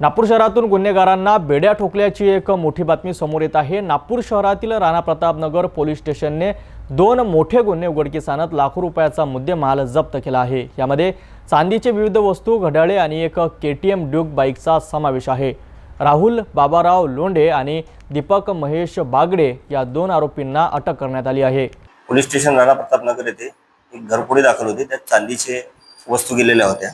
नागपूर शहरातून गुन्हेगारांना बेड्या ठोकल्याची एक मोठी बातमी समोर येत आहे. नागपूर शहरातील राणा प्रतापनगर पोलीस स्टेशनने दोन मोठे गुन्हे उघडकीस आणत लाखो रुपयाचा मुद्देमाल जप्त केला आहे. यामध्ये चांदीचे विविध वस्तू घड्याळे आणि एक के टी एम ड्यूक बाईकचा समावेश आहे. राहुल बाबाराव लोंढे आणि दीपक महेश बागडे या दोन आरोपींना अटक करण्यात आली आहे. पोलीस स्टेशन राणा प्रतापनगर येथे एक दाखल होती. त्यात चांदीचे वस्तू गेलेल्या होत्या.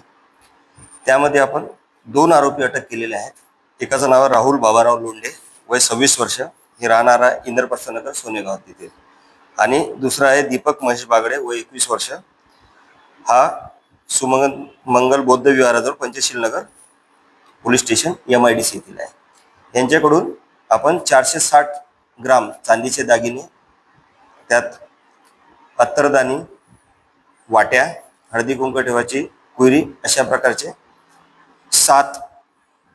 त्यामध्ये आपण दोन आरोपी अटक केलेले आहेत. एकाचं नाव राहुल बाबाराव लोंढे. वय सव्वीस वर्ष. हे राहणारा इंद्रप्रस्थनगर सोनेगाव तिथे. आणि दुसरा आहे दीपक महेश बागडे वय एकवीस वर्ष. हा सुमंगल मंगल बौद्ध विहाराजवळ Panchsheel Nagar police station M I D C येथील आहे. यांच्याकडून आपण चारशे साठ ग्राम चांदीचे दागिने त्यात अत्तरदानी वाट्या हळदी कुंक ठेवाची कुरी अशा प्रकारचे सात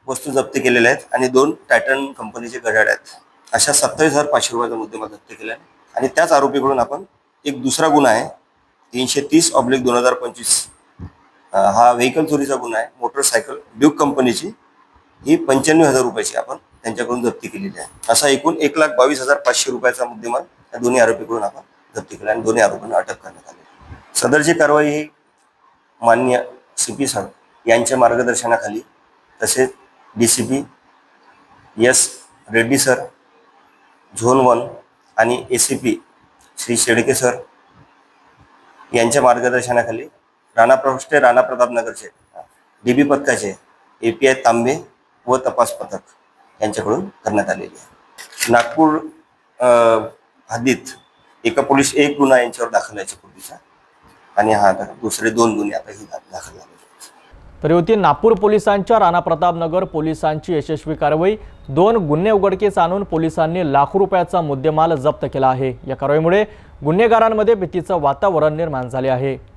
वस्तू जप्त केलेल्या आहेत आणि दोन टायटन कंपनीचे घड्याळ आहेत. अशा सत्तावीस हजार पाचशे रुपयाचा मुद्देमाल जप्त केला आहे आणि त्याच आरोपीकडून आपण एक दुसरा गुन्हा आहे. तीनशे तीस ऑब्लिक दोन हजार पंचवीस. हा व्हेकल चोरीचा गुन्हा आहे. मोटरसायकल ड्यूक कंपनीची ही पंच्याण्णव हजार रुपयाची आपण त्यांच्याकडून जप्ती केलेली आहे. असा एकूण एक लाख बावीस हजार पाचशे रुपयाचा मुद्देमाल या दोन्ही आरोपीकडून आपण जप्ती केला आणि दोन्ही आरोपींना अटक करण्यात आली सदरची कारवाई ही मान्य सी पी सर यांच्या मार्गदर्शनाखाली तसेच D C P S Reddy sir zone one आणि A C P Shri Shedke sir यांच्या मार्गदर्शनाखाली राणा प्रभुष्टे राणा प्रतापनगरचे डी बी पथकाचे ए पी आय तांबे व तपास पथक यांच्याकडून करण्यात आलेली आहे. नागपूर हद्दीत एका पोलीस एक गुन्हा यांच्यावर दाखल आहे पूर्वीचा. आणि हा दुसरे दोन गुन्हे आता ही दाखल तर युवती नागपूर पोलिसांच्या राणा प्रतापनगर पोलिसांची यशस्वी कारवाई. दोन गुन्हे उघडकीस आणून पोलिसांनी लाखो रुपयाचा मुद्देमाल जप्त केला आहे. या कारवाईमुळे गुन्हेगारांमध्ये भीतीचं वातावरण निर्माण झाले आहे.